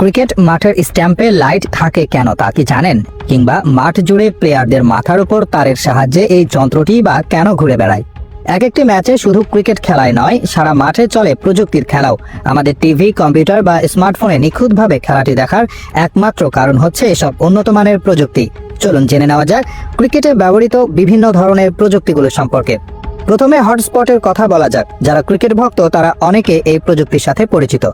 Cricket মাঠের স্ট্যাম্পে light থাকে কেন তা কি জানেন? কিংবা মাঠ জুড়ে প্লেয়ারদের মাথার উপর তারের সাহায্যে এই যন্ত্রটি বা কেন ঘুরে বেড়ায়? এক একটি ম্যাচে শুধু ক্রিকেট খেলায় নয়, সারা মাঠে চলে প্রযুক্তির খেলাও। আমাদের টিভি, কম্পিউটার বা স্মার্টফোনে নিখুঁতভাবে খেলাটি দেখার একমাত্র কারণ হচ্ছে এসব উন্নত মানের প্রযুক্তি। চলুন জেনে নেওয়া যাক ক্রিকেটে ব্যবহৃত বিভিন্ন ধরনের প্রযুক্তিগুলো সম্পর্কে। প্রথমে হটস্পটের কথা বলা যাক। যারা ক্রিকেট ভক্ত, তারা অনেকে এই প্রযুক্তির সাথে পরিচিত।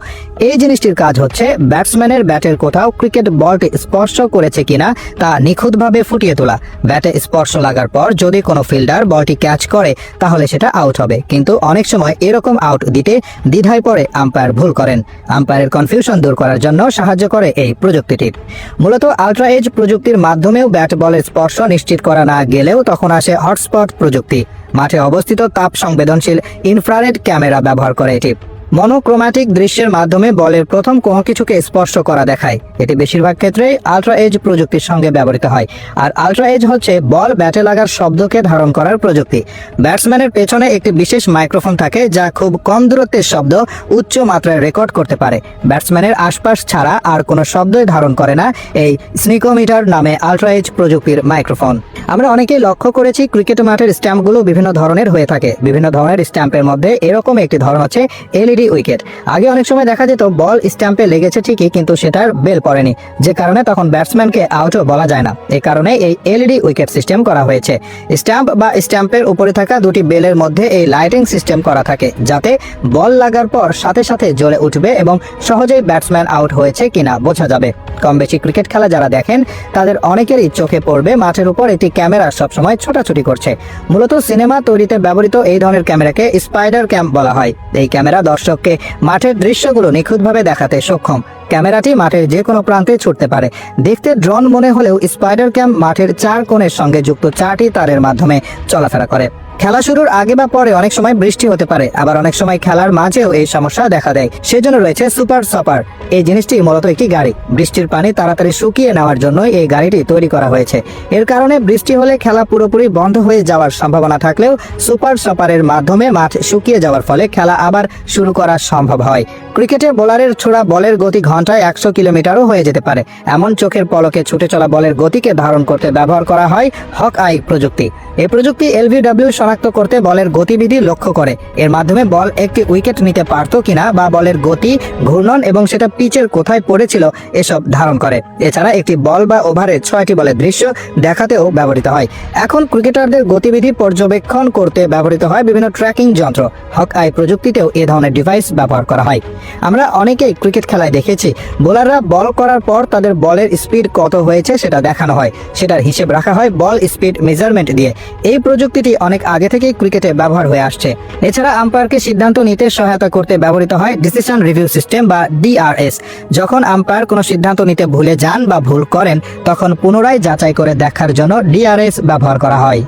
এই জিনিসটির কাজ হচ্ছে, ব্যাটসম্যানের ব্যাটের কোথাও ক্রিকেট বলটি স্পর্শ করেছে কিনা তা নিখুঁতভাবে ফুটিয়ে তোলা। ব্যাটে স্পর্শ লাগার পর যদি কোনো ফিল্ডার বলটি ক্যাচ করে, তাহলে সেটা আউট হবে। কিন্তু অনেক সময় এরকম আউট দিতে দ্বিধায় পড়ে আম্পায়ার ভুল করেন। আম্পায়ারের কনফিউশন দূর করার জন্য সাহায্য করে এই প্রযুক্তিটির। মূলত আলট্রা এজ প্রযুক্তির মাধ্যমেও ব্যাট বলের স্পর্শ নিশ্চিত করা না গেলেও তখন আসে হটস্পট প্রযুক্তি। মাঠে অবস্থিত তাপ সংবেদনশীল ইনফ্রারেড ক্যামেরা ব্যবহার করে এটি। মনোক্রোম্যাটিক দৃশ্যের মাধ্যমে বলের প্রথম কোনো কিছুকে স্পর্শ করা দেখায়। এটি বেশিরভাগ ক্ষেত্রেই আলট্রা এজ প্রযুক্তির সঙ্গে ব্যবহৃত হয়। আর আলট্রা এজ হচ্ছে বল ব্যাটে লাগার শব্দকে ধারণ করার প্রযুক্তি। ব্যাটসম্যানের পেছনে একটি বিশেষ মাইক্রোফোন থাকে যা খুব কম দূরত্বের শব্দ উচ্চ মাত্রায় রেকর্ড করতে পারে। ব্যাটসম্যানের আশপাশ ছাড়া আর কোনো শব্দই ধারণ করে না এই স্নিকোমিটার নামে আলট্রা এজ প্রযুক্তির মাইক্রোফোন। আমরা অনেকেই লক্ষ্য করেছি ক্রিকেট মাঠের স্ট্যাম্পগুলো বিভিন্ন ধরনের হয়ে থাকে। বিভিন্ন ধরনের স্ট্যাম্পের মধ্যে এরকম একটি ধরন হচ্ছে এলইডি উইকেট। আগে অনেক সময় দেখা যেত বল স্ট্যাম্পে লেগেছে ঠিকই, কিন্তু সেটার বেল পড়েনি। যে কারণে তখন ব্যাটসম্যানকে আউটও বলা যায় না। এই কারণে এই এলইডি উইকেট সিস্টেম করা হয়েছে। স্ট্যাম্প বা স্ট্যাম্পের উপরে থাকা দুটি বেলের মধ্যে এই লাইটিং সিস্টেম করা থাকে, যাতে বল লাগার পর সাথে সাথে জ্বলে উঠবে এবং সহজেই ব্যাটসম্যান আউট হয়েছে কিনা বোঝা যাবে। কম বেশি ক্রিকেট খেলা যারা দেখেন, তাদের অনেকেরই চোখে পড়বে মাঠের উপর একটি ক্যামেরা সবসময় ছোটাছুটি করছে। মূলত সিনেমা তৈরিতে ব্যবহৃত এই ধরনের ক্যামেরাকে স্পাইডার ক্যাম্প বলা হয়। এই ক্যামেরা দর্শককে মাঠের দৃশ্যগুলো নিখুঁতভাবে দেখাতে সক্ষম। ক্যামেরাটি মাঠের যে কোনো প্রান্তে ছুটতে পারে। দেখতে ড্রোন মনে হলেও স্পাইডার ক্যাম্প মাঠের চার কোণের সঙ্গে যুক্ত চারটি তারের মাধ্যমে চলাফেরা করে। খেলা শুরুর আগে বা পরে অনেক সময় বৃষ্টি হতে পারে, আবার অনেক সময় খেলার মাঝেও এই সমস্যা দেখা দেয়। সেজন্য রয়েছে সুপার সপার। এই জিনিসটি মূলত একটি গাড়ি। বৃষ্টির পানি তাড়াতাড়ি শুকিয়ে নেওয়ার জন্য এই গাড়িটি তৈরি করা হয়েছে। এর কারণে বৃষ্টি হলে খেলা পুরোপুরি বন্ধ হয়ে যাওয়ার সম্ভাবনা থাকলেও সুপার সপারের মাধ্যমে মাঠ শুকিয়ে যাওয়ার ফলে খেলা আবার শুরু করা সম্ভব হয়। ক্রিকেটে বোলারের ছোড়া বলের গতি ঘন্টায় একশো কিলোমিটারও হয়ে যেতে পারে। এমন চোখের পলকে ছুটে চলা বলের গতিকে ধারণ করতে ব্যবহার করা হয় হক আই প্রযুক্তি। এই প্রযুক্তি এলভিডব্লিউ শনাক্ত করতে বলের গতিবিধি লক্ষ্য করে। এর মাধ্যমে বল একটি উইকেট নিতে পারত কিনা বা বলের গতি, ঘূর্ণন এবং সেটা পিচের কোথায় পড়েছিল এসব ধারণ করে। এছাড়া একটি বল বা ওভারে ছয়টি বলের দৃশ্য দেখাতেও ব্যবহৃত হয়। এখন ক্রিকেটারদের গতিবিধি পর্যবেক্ষণ করতে ব্যবহৃত হয় বিভিন্ন ট্র্যাকিং যন্ত্র। হক আই প্রযুক্তিতেও এ ধরনের ডিভাইস ব্যবহার করা হয়। আমরা অনেকেই ক্রিকেট খেলায় দেখেছি। বোলাররা বল করার পর তাদের বলের স্পিড কত হয়েছে সেটা দেখানো হয়। সেটার হিসেব রাখা হয় বল স্পিড মেজারমেন্ট দিয়ে। এই প্রযুক্তিটি অনেক আগে থেকেই ক্রিকেটে ব্যবহার হয়ে আসছে। এছাড়া আম্পায়ারকে সিদ্ধান্ত নিতে সহায়তা করতে ব্যবহৃত হয় ডিসিশন রিভিউ সিস্টেম বা ডিআরএস। যখন আম্পায়ার কোনো সিদ্ধান্ত নিতে ভুলে যান বা ভুল করেন, তখন পুনরায় যাচাই করে দেখার জন্য ডিআরএস ব্যবহার করা হয়।